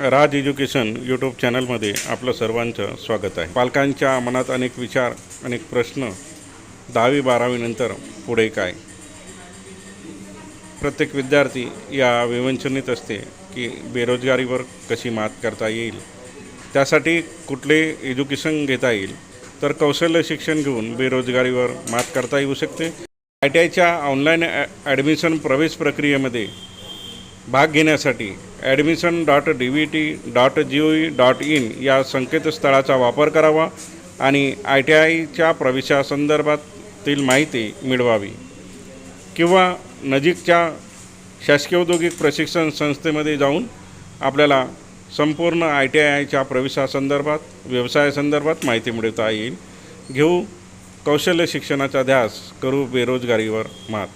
राज education YouTube चॅनलमध्ये आपलं सर्वांचं स्वागत आहे. पालकांच्या मनात अनेक विचार अनेक प्रश्न दहावी बारावीनंतर पुढे काय? प्रत्येक विद्यार्थी या विवंचनेत असते की बेरोजगारीवर कशी मात करता येईल? त्यासाठी कुठले एज्युकेशन घेता येईल? तर कौशल्य शिक्षण घेऊन बेरोजगारीवर मात करता येऊ शकते. आय टी आयच्या ऑनलाईन ॲ ॲडमिशन प्रवेश प्रक्रियेमध्ये भाग घेण्यासाठी admission dot D V T dot G O E dot in या संकेतस्थळाचा वापर करावा आणि आय टी आयच्या प्रवेशासंदर्भातील माहिती मिळवावी. किंवा नजीकच्या शासकीय औद्योगिक प्रशिक्षण संस्थेमध्ये जाऊन आपल्याला संपूर्ण आय टी आयच्या प्रवेशासंदर्भात व्यवसायासंदर्भात माहिती मिळवता येईल. घेऊ. कौशल्य शिक्षणाचा ध्यास करू बेरोजगारीवर मात.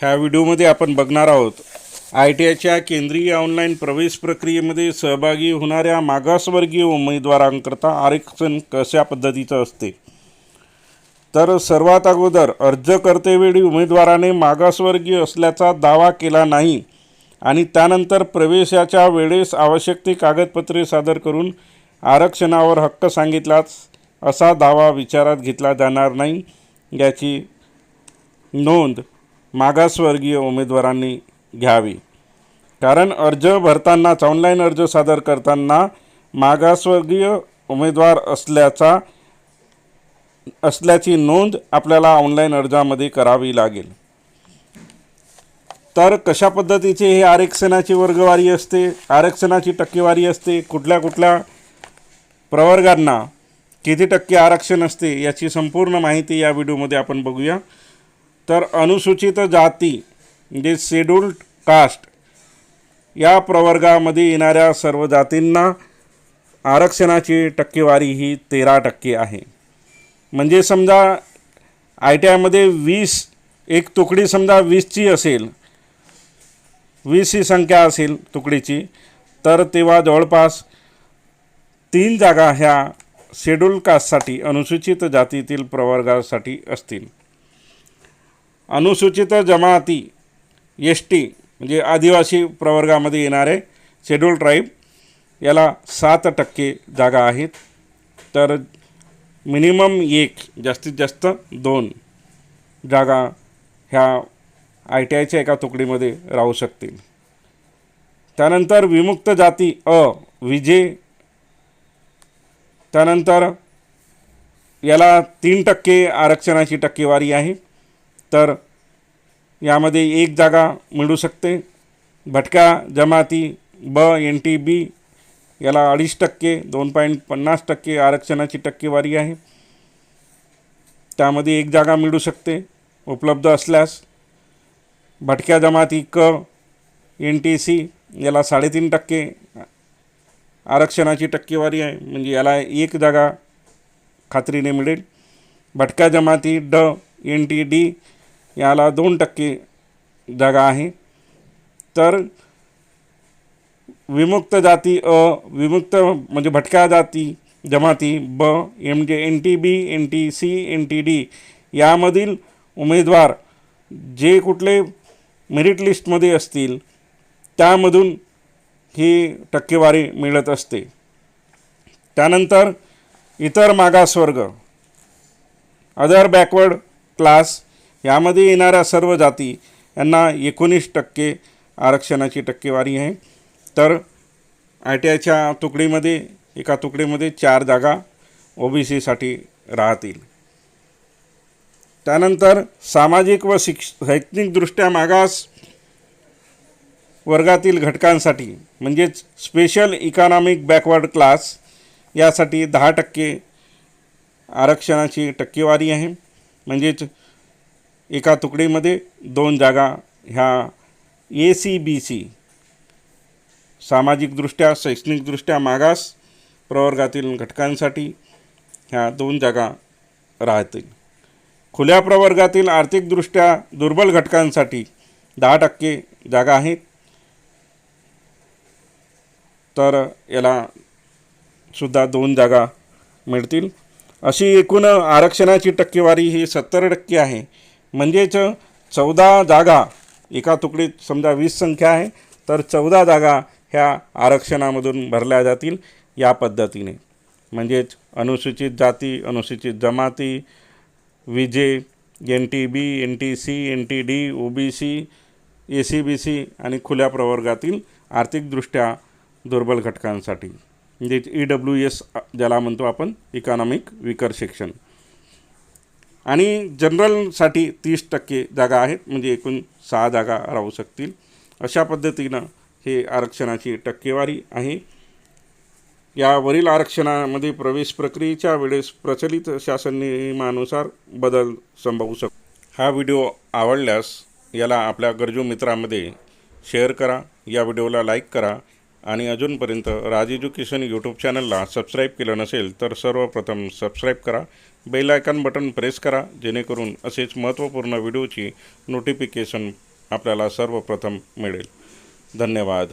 ह्या व्हिडिओमध्ये आपण बघणार आहोत आय टी आयच्या केंद्रीय ऑनलाईन प्रवेश प्रक्रियेमध्ये सहभागी होणाऱ्या मागासवर्गीय उमेदवारांकरता आरक्षण कशा पद्धतीचं असते? तर सर्वात अगोदर अर्ज करतेवेळी उमेदवाराने मागासवर्गीय असल्याचा दावा केला नाही आणि त्यानंतर प्रवेशाच्या वेळेस आवश्यक ती कागदपत्रे सादर करून आरक्षणावर हक्क सांगितलाच असा दावा विचारात घेतला जाणार नाही याची नोंद मागासवर्गीय उमेदवारांनी घ्यावी. कारण अर्ज भरतानाच ऑनलाईन अर्ज सादर करताना मागासवर्गीय उमेदवार असल्याचा असल्याची नोंद आपल्याला ऑनलाईन अर्जामध्ये करावी लागेल. तर कशा पद्धतीचे हे आरक्षणाची वर्गवारी असते? आरक्षणाची टक्केवारी असते? कुठल्या कुठल्या प्रवर्गांना किती टक्के आरक्षण असते? याची संपूर्ण माहिती या व्हिडिओमध्ये आपण बघूया. तर अनुसूचित जाती म्हणजे शेड्यूल्ड कास्ट या प्रवर्गामध्ये येणाऱ्या सर्व जातींना आरक्षणाची टक्केवारी ही तेरा टक्के आहे. म्हणजे समजा आय टी आयमध्ये वीस एक तुकडी समजा वीसची असेल वीस ही संख्या असेल तुकडीची तर तेव्हा जवळपास तीन जागा ह्या शेड्यूल कास्टसाठी अनुसूचित जातीतील प्रवर्गासाठी असतील. अनुसूचित जमाती एस टी म्हणजे आदिवासी प्रवर्गामध्ये येणारे शेड्यूल ट्राईब याला सात टक्के जागा आहेत. तर मिनिमम एक जास्तीत जास्त दोन जागा ह्या आय टी आयच्या एका तुकडीमध्ये राहू शकतील. त्यानंतर विमुक्त जाती अ विजे त्यानंतर याला तीन टक्के आरक्षणाची टक्केवारी आहे. तर यामध्ये एक जागा मिळू शकते. भटक्या जमाती ब एन टी बी याला अडीच टक्के दोन पॉईंट पन्नास टक्के आरक्षणाची टक्केवारी आहे. त्यामध्ये एक जागा मिळू शकते उपलब्ध असल्यास. भटक्या जमाती क एन टी सी याला साडेतीन टक्के आरक्षणाची टक्केवारी आहे. म्हणजे याला एक जागा खात्रीने मिळेल. भटक्या जमाती ड एन टी डी याला दोन टक्के जागा आहे. तर विमुक्त जाती अ विमुक्त म्हणजे भटक्या जाती जमाती ब M J N T B N T C N T D यामधील उमेदवार जे कुठले मेरिट लिस्टमध्ये असतील त्यामधून ही टक्केवारी मिळत असते. त्यानंतर इतर मागासवर्ग. अदर बॅकवर्ड क्लास यामध्ये येणाऱ्या सर्व जाती यांना एकोणीस टक्के आरक्षणाची टक्केवारी आहे. तर आय टी आयच्या तुकडीमध्ये एका तुकडीमध्ये चार जागा ओ बी सीसाठी राहतील. त्यानंतर सामाजिक व शिक्ष शैक्षणिकदृष्ट्या मागास वर्गातील घटकांसाठी म्हणजेच स्पेशल इकॉनॉमिक बॅकवर्ड क्लास यासाठी दहा टक्के आरक्षणाची टक्केवारी आहे. म्हणजेच एका तुकडीमध्ये दोन जागा ह्या ए सी बी सी सामाजिकदृष्ट्या शैक्षणिकदृष्ट्या मागास प्रवर्गातील घटकांसाठी ह्या दोन जागा राहतील. खुल्या प्रवर्गातील आर्थिकदृष्ट्या दुर्बल घटकांसाठी दहा टक्के जागा आहेत. तर याला सुद्धा दोन जागा मिळतील. अशी एकूण आरक्षणाची टक्केवारी ही सत्तर टक्के आहे. म्हणजेच चौदा जागा एका तुकडीत समजा वीस संख्या आहे तर चौदा जागा ह्या आरक्षणामधून भरल्या जातील या पद्धतीने. म्हणजेच अनुसूचित जाती अनुसूचित जमाती VJ N T B N T C N T D O B C A C B C आणि खुल्या प्रवर्गातील आर्थिकदृष्ट्या दुर्बल घटकांसाठी. म्हणजेच ई डब्ल्यू एस ज्याला म्हणतो आपण इकॉनॉमिक विकर सेक्शन आणि जनरलसाठी तीस टक्के जागा आहेत म्हणजे एकूण सहा जागा राहू शकतील. अशा पद्धतीनं हे आरक्षणाची टक्केवारी आहे. यावरील आरक्षणामध्ये प्रवेश प्रक्रियेच्या वेळेस प्रचलित शासन नियमानुसार बदल संभवू शकतो हा व्हिडिओ आवडल्यास याला आपल्या गरजू मित्रामध्ये शेअर करा या व्हिडिओला लाईक करा आणि अजूनपर्यंत राज एज्युकेशन यूट्यूब चॅनलला सबस्क्राईब केलं नसेल तर सर्वप्रथम सबस्क्राईब करा. बेल आयकॉन बटन प्रेस करा जेणेकरून असेच महत्त्वपूर्ण व्हिडिओची नोटिफिकेशन आपल्याला सर्वप्रथम मिळेल. धन्यवाद.